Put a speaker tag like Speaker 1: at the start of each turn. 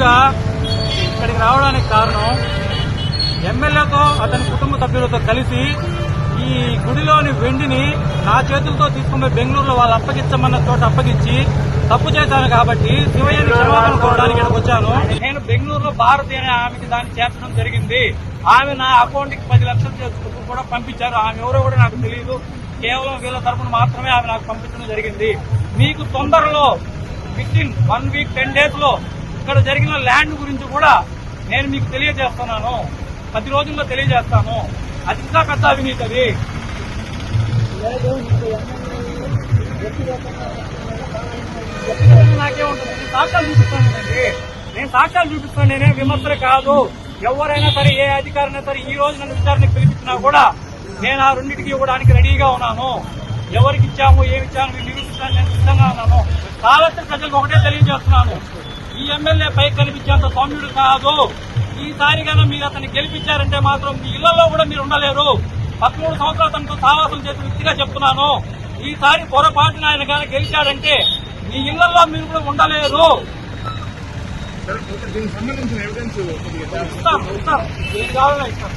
Speaker 1: ముందుగా ఇక్కడికి రావడానికి కారణం ఎమ్మెల్యేతో అతని కుటుంబ సభ్యులతో కలిసి ఈ గుడిలోని వెండిని నా చేతులతో తీసుకుని బెంగళూరులో వాళ్ళు అప్పగించమన్న చోట అప్పగించి తప్పు చేశాను కాబట్టి శివయ్యని క్షమాపణ కోరడానికి ఇక్కడికి వచ్చాను. నేను బెంగళూరులో భారతి అనే ఆమెకి దాన్ని చేర్చడం జరిగింది. ఆమె నా అకౌంట్కి పది లక్షలు చేసుకుంటూ కూడా పంపించారు. ఆమె ఎవరో కూడా నాకు తెలియదు కేవలం వీళ్ళ తరపున మాత్రమే ఆమె నాకు పంపించడం జరిగింది. మీకు తొందరలో within one week ten డేస్లో ఇక్కడ జరిగిన ల్యాండ్ గురించి కూడా నేను మీకు తెలియజేస్తున్నాను. పది రోజుల్లో తెలియజేస్తాను. అది ఇంకా పెద్ద అవినీతి అది. నాకేముంటుంది నేను సాక్ష్యాలు చూపిస్తానండి. నేను సాక్ష్యాలు చూపిస్తాను. నేనే విమర్శలు కాదు. ఎవరైనా సరే ఏ అధికారైనా సరే ఈ రోజు నన్ను విచారణకు పిలిపించినా కూడా నేను ఆ రెండింటికి ఇవ్వడానికి రెడీగా ఉన్నాను. ఎవరికి ఇచ్చాము ఏమి ఇచ్చాము నేను నిరూపించడానికి నేను సిద్ధంగా ఉన్నాను. కావలసిన ప్రజలకు ఒకటే తెలియజేస్తున్నాను. ఈ ఎమ్మెల్యే పై కనిపించేంత సౌమ్యుడు కాదు. ఈసారి కన్నా మీరు అతన్ని గెలిపించారంటే మాత్రం మీ ఇళ్ళలో కూడా మీరు ఉండలేరు. పదమూడు సంవత్సరాలు తనతో సావాసం చేసిన వ్యక్తిగా చెప్తున్నాను. ఈసారి పొరపాటున ఆయన కానీ గెలిచాడంటే మీ ఇళ్ళలో మీరు కూడా ఉండలేరు.
Speaker 2: దీనికి సంబంధించిన ఎవిడెన్స్
Speaker 1: ఇస్తాం ఇస్తాం. కావాలన్నా ఇస్తాం.